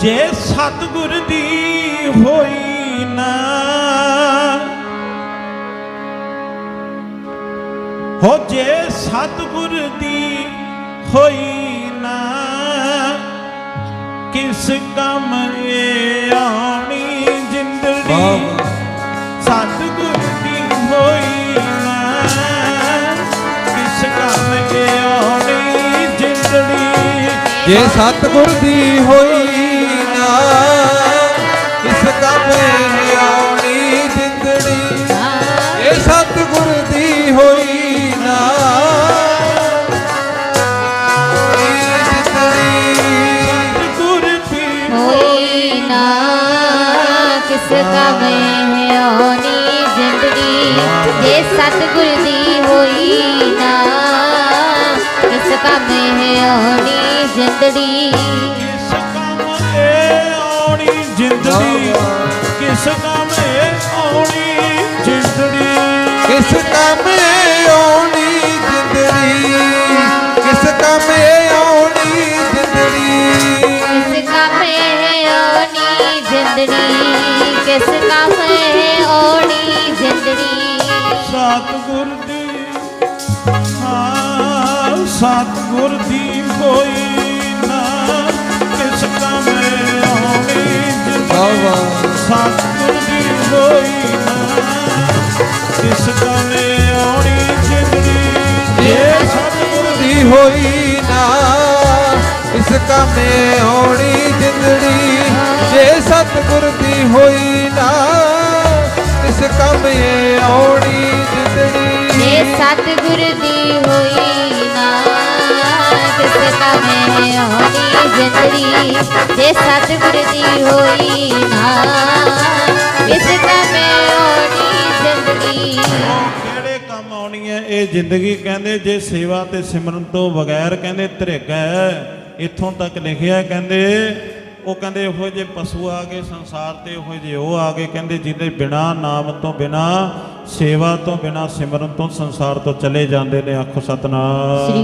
ਜੇ ਸਤਿਗੁਰ ਦੀ ਹੋਈ ਨਾ ਹੋ ਜੇ ਸਤਿਗੁਰ ਦੀ ਹੋਈ ਨਾ ਕਿਸ ਕੰਮ ਇਹ ਆਉਣੀ ਜਿੰਦੜੀ? ਸਤਿਗੁਰ ਦੀ ਹੋਈ ਨਾ ਕਿਸ ਕੰਮ ਇਹ ਆਉਣੀ ਜਿੰਦੜੀ? ਜੇ ਸਤਿਗੁਰ ਦੀ ਹੋਈ ਇਹ ਜਿੰਦੜੀ ਸਤਿਗੁਰ ਦੀ ਹੋਈ ਨਾ। ਕਿਸ ਕਮੇ ਹੋਣੀ ਜ਼ਿੰਦਗੀ? ਜੇ ਸਤਿਗੁਰ ਦੀ ਹੋਈ ਨਾ। ਕਿਸ ਕਮੇ ਹੋਣੀ ਜ਼ਿੰਦਗੀ? ਕਿਸ ਕੰਮ ਇਹ ਆਉਣੀ ਜਿੰਦੜੀ ਕਿਸ ਜ਼ਿੰਦਗੀ ਕਿਸ ਕਮੇ ਹੋਣੀ ਜ਼ਿੰਦੜੀ। ਸਤਿਗੁਰ ਦੀ ਹਾਂ ਸਤਿਗੁਰ ਦੀ ਹੋਈ ਨਾ ਕਿਸ ਕੰਮ ਇਹ ਆਉਣੀ ਜਿੰਦੜੀ। ਵਾਹ ਸਤਿਗੁਰ ਦੀ ਹੋਈ ਨਾ ਕਿਸ ਆਉਣੀ ਜਿੰਦੜੀ। ਜੇ ਸਤਿਗੁਰ ਦੀ ਹੋਈ ਨਾ ਇਸ ਕਮੇ ਆਉਣੀ ਜਿੰਦੜੀ ਜੇ ਸਤਿਗੁਰ ਦੀ ਹੋਈ ਨਾ ਕਿਸ ਕਮੇ ਹੋਣੀ ਜ਼ਿੰਦੜੀ ਉਹ ਕਿਹੜੇ ਕੰਮ ਆਉਣੀ ਹੈ? ਇਹ ਜ਼ਿੰਦਗੀ ਕਹਿੰਦੇ ਜੇ ਸੇਵਾ ਤੇ ਸਿਮਰਨ ਤੋਂ ਬਗੈਰ ਕਹਿੰਦੇ ਧਰਿਗਾ ਹੈ। ਇੱਥੋਂ ਤੱਕ ਲਿਖਿਆ ਕਹਿੰਦੇ ਉਹ ਕਹਿੰਦੇ ਇਹੋ ਜਿਹੇ ਪਸ਼ੂ ਆ ਗਏ ਸੰਸਾਰ ਤੇ ਇਹੋ ਜਿਹੇ ਉਹ ਆ ਗਏ ਕਹਿੰਦੇ ਜਿਹਦੇ ਬਿਨਾ ਨਾਮ ਤੋਂ ਬਿਨਾ ਸੇਵਾ ਤੋਂ ਬਿਨਾ ਸਿਮਰਨ ਤੋਂ ਸੰਸਾਰ ਤੋਂ ਚਲੇ ਜਾਂਦੇ ਨੇ ਆਖੋ ਸਤਨਾਮ। ਸ੍ਰੀ